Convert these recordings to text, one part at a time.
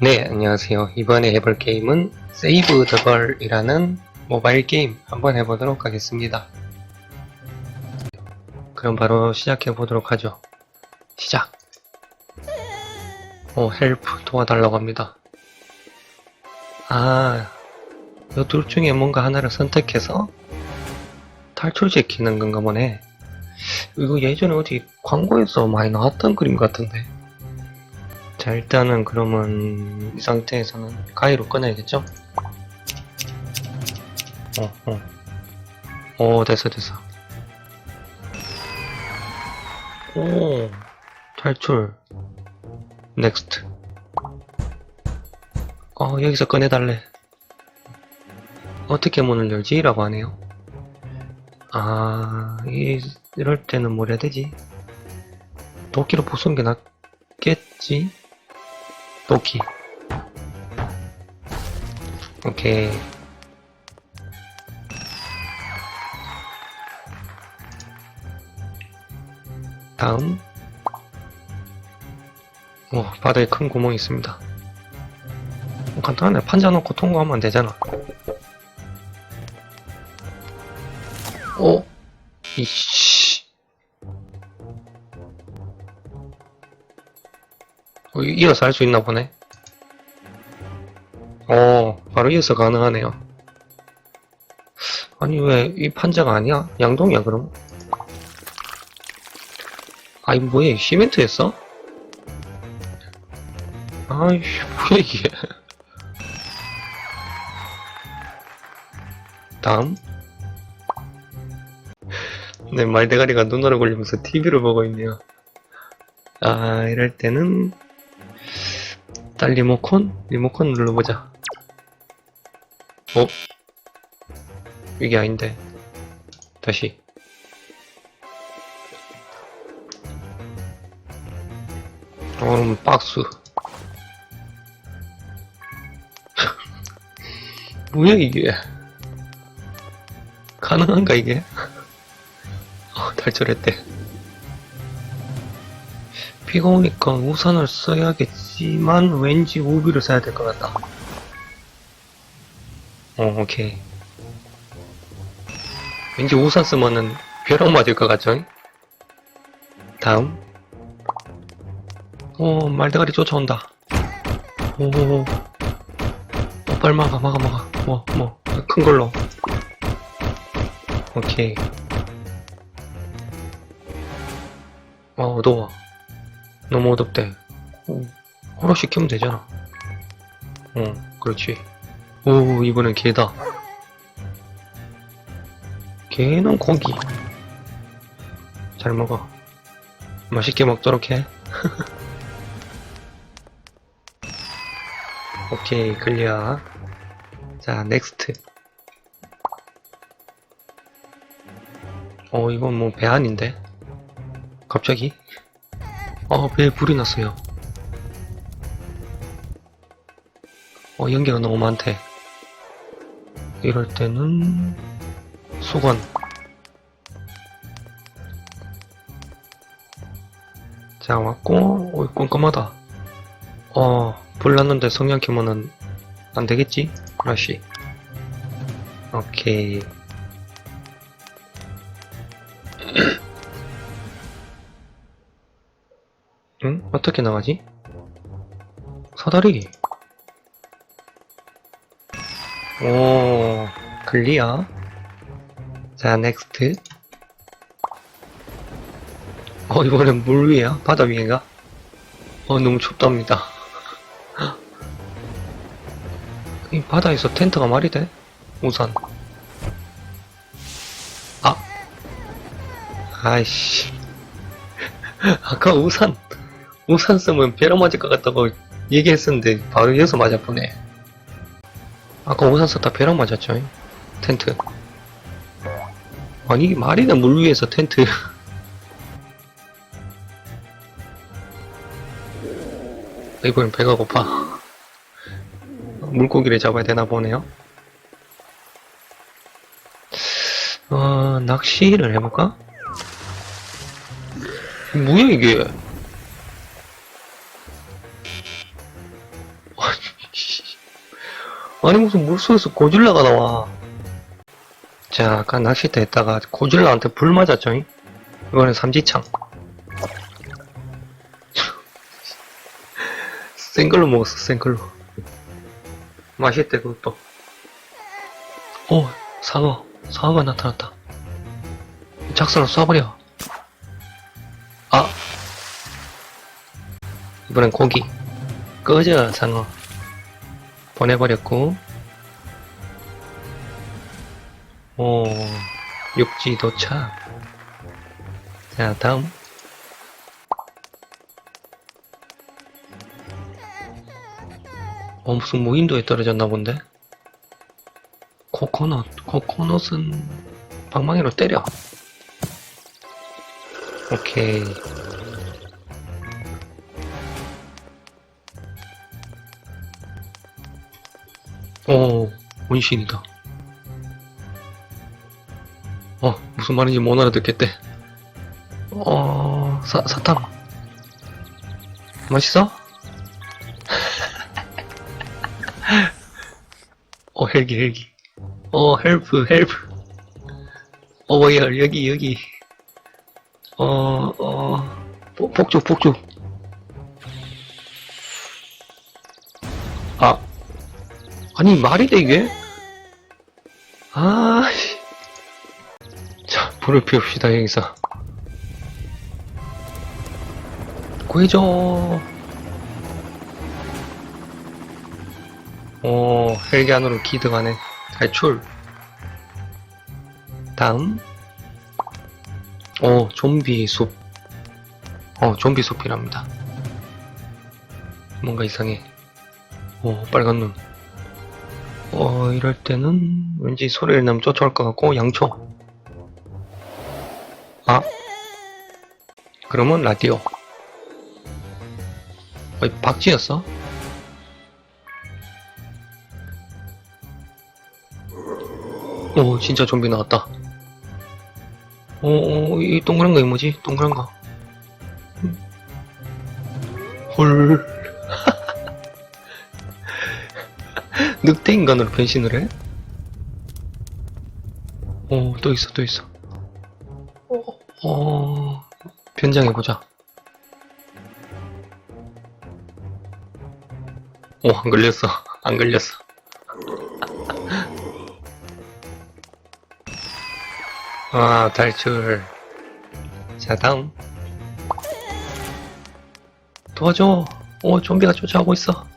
네, 안녕하세요. 이번에 해볼 게임은 세이브 더 걸이라는 모바일 게임 한번 해보도록 하겠습니다. 그럼 바로 시작해 보도록 하죠. 시작! 오, 헬프 도와달라고 합니다. 아, 이 둘 중에 뭔가 하나를 선택해서 탈출시키는 건가 보네. 이거 예전에 어디 광고에서 많이 나왔던 그림 같은데. 자 일단은 그러면 이 상태에서는 가위로 꺼내야겠죠? 어, 어. 오, 됐어, 됐어. 오, 탈출. 넥스트. 어, 여기서 꺼내달래. 어떻게 문을 열지? 라고 하네요. 아, 이, 이럴 때는 뭘 해야 되지? 도끼로 부수는 게 낫겠지? 도끼. 오케이. 다음. 오, 바다에 큰 구멍이 있습니다. 어, 간단하네. 판자 넣고 통과하면 되잖아. 오, 이씨. 어, 이- 이어서 할 수 있나 보네. 어, 바로 이어서 가능하네요. 아니, 왜, 이 판자가 아니야? 양동이야, 그럼? 아이, 뭐야, 시멘트였어? 아이씨, 뭐야, 이게. 다음. 네, 말대가리가 눈알을 굴리면서 TV를 보고 있네요. 아, 이럴 때는, 딸 리모컨? 리모컨 눌러보자. 어? 이게 아닌데. 다시. 어, 박스. 뭐야, 이게. 가능한가, 이게? 어, 탈출했대. 비가 오니까 우산을 써야겠지만 왠지 우비를 써야 될 것 같다. 어, 오케이. 왠지 우산 쓰면은 벼락 맞을 것 같죠? 다음. 오, 말대가리 쫓아온다. 오, 오, 오. 어, 빨리 막아, 막아, 막아. 뭐, 뭐, 큰 걸로. 오케이. 어, 어두워. 너무 어둡대. 오, 허락 시키면 되잖아. 어, 그렇지. 오, 이번엔 개다. 개는 고기. 잘 먹어. 맛있게 먹도록 해. 오케이, 클리어. 자, 넥스트. 어, 이건 뭐 배 안인데? 갑자기? 어, 배에 불이 났어요. 어, 연기가 너무 많대. 이럴 때는, 수건. 자, 왔고, 오, 꼼꼼하다. 어, 불 났는데 성냥 켜면은, 안 되겠지? 아씨. 오케이. 어떻게 나가지? 사다리. 오, 클리어. 자, 넥스트. 어, 이번엔 물 위에야? 바다 위인가? 어, 너무 춥답니다. 이 바다에서 텐트가 말이 돼? 우산. 아. 아이씨. 아까 우산, 우산 쓰면 벼락 맞을 것 같다고 얘기했었는데 바로 이어서 맞아보네. 아까 우산 썼다 벼락 맞았죠? 텐트. 아니 말이나 물 위에서 텐트. 이번엔 배가 고파. 물고기를 잡아야 되나 보네요. 어, 낚시를 해볼까? 뭐야 이게? 아니 무슨 물속에서 고질라가 나와. 자 아까 낚싯대 했다가 고질라한테 불 맞았죠 잉? 이번엔 삼지창. 생걸로 먹었어 생걸로. 맛있대 그것도 오 상어 상어가 나타났다. 작살로 쏴버려. 아. 이번엔 고기. 꺼져 상어 보내버렸고 오 육지 도착 자 다음. 어 무슨 무인도에 떨어졌나 본데? 코코넛 코코넛은 방망이로 때려. 오케이 오 원신이다. 어 무슨 말인지 못 알아듣겠대. 어 사, 사탕. 맛있어? 어 헬기 헬기. 어 헬프 헬프. 어버이얼 여기 여기. 어 어. 폭죽 폭죽 아니 말이 돼 이게? 아씨. 자 불을 피웁시다 여기서. 구해줘. 오 헬기 안으로 기등하네. 탈출. 다음. 오 좀비 숲. 어, 좀비 숲이랍니다. 뭔가 이상해. 오, 빨간 눈. 어, 이럴 때는 왠지 소리를 내면 쫓아올 것 같고, 양초. 아. 그러면 라디오. 어이, 박쥐였어? 오, 진짜 좀비 나왔다. 오, 오, 이 동그란 거, 이 뭐지? 동그란 거. 헐. 늑대 인간으로 변신을 해? 어, 또 있어, 또 있어. 어, 어, 변장해보자. 오, 안 걸렸어. 안 걸렸어. 아, 탈출. 자, 다음. 도와줘. 오, 좀비가 쫓아오고 있어.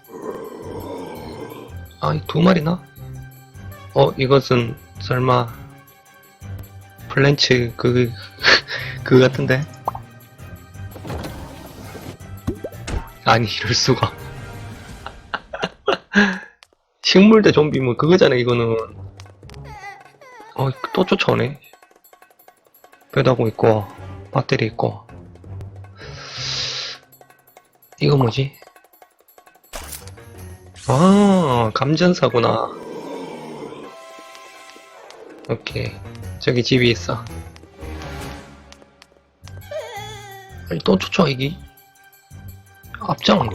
아, 두 마리나? 어, 이것은 설마 플랜츠 그, 그 같은데? 아니, 이럴 수가. 식물 대 좀비 뭐 그거잖아, 이거는. 어, 또 쫓아오네. 뼈다고 있고, 배터리 있고. 이거 뭐지? 아, 감전사구나. 오케이. 저기 집이 있어. 아니, 또 쫓아와, 이게. 앞장.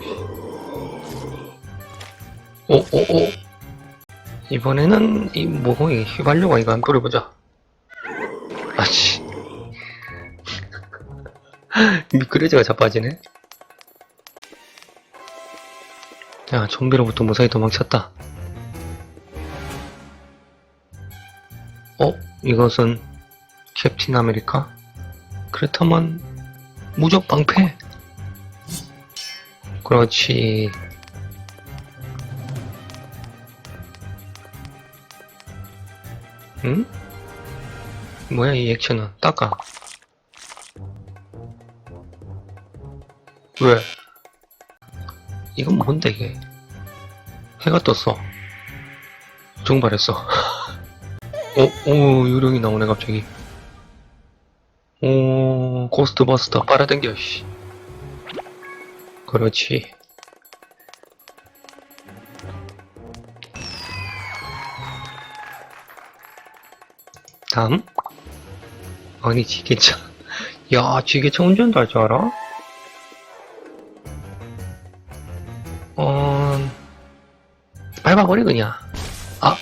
오, 오, 오. 이번에는, 이, 뭐, 이 휘발유가 이거 한 뿌려보자. 아치. 미끄러지가 자빠지네. 야, 좀비로부터 무사히 도망쳤다. 어? 이것은 캡틴 아메리카? 그렇다면 무적 방패. 그렇지. 응? 뭐야 이 액션은? 닦아. 왜? 이건 뭔데 이게? 해가 떴어. 증발했어. 어, 오, 요령이 나오네 갑자기. 오, 고스트버스터 빨아당겨. 씨. 그렇지. 다음. 아니 지게차. 야, 지게차 운전도 할 줄 알아? 어, 밟아버려 그냥 아!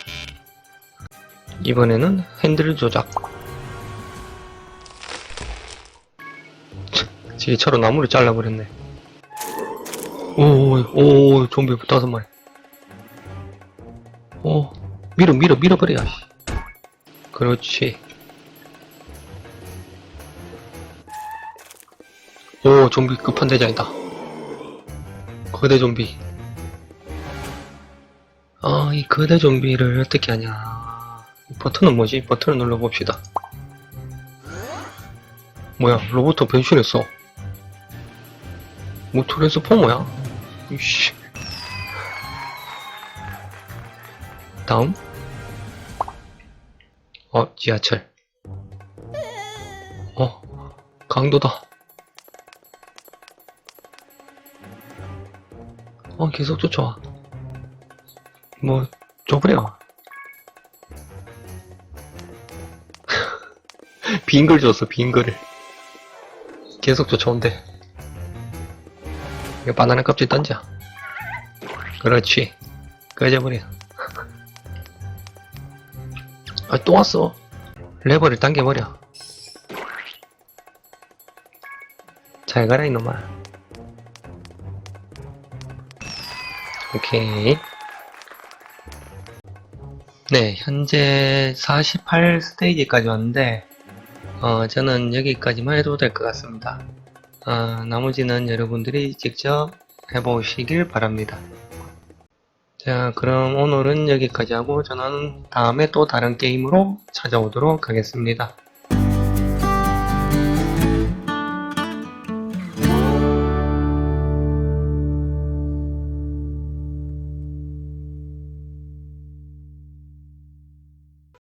이번에는 핸들 조작. 지처럼 나무를 잘라버렸네. 오, 오, 오, 좀비 다섯 마리. 오, 밀어, 밀어, 밀어버려, 씨. 그렇지. 오, 좀비 급한 대장이다. 거대 좀비. 아, 이 거대 좀비를 어떻게 하냐. 이 버튼은 뭐지? 버튼을 눌러봅시다. 뭐야, 로봇 변신했어. 뭐 트랜스포머야? 이씨. 다음. 어, 지하철. 어, 강도다. 어, 계속 쫓아와. 뭐, 줘버려. 빈글 줬어, 빈 글을. 계속 쫓아온대. 이거 바나나 껍질 던져. 그렇지. 꺼져버려. 아, 또 왔어. 레버를 당겨버려. 잘 가라, 이놈아. 오케이. 네, 현재 48 스테이지까지 왔는데, 어, 저는 여기까지만 해도 될 것 같습니다. 어, 나머지는 여러분들이 직접 해보시길 바랍니다. 자, 그럼 오늘은 여기까지 하고 저는 다음에 또 다른 게임으로 찾아오도록 하겠습니다.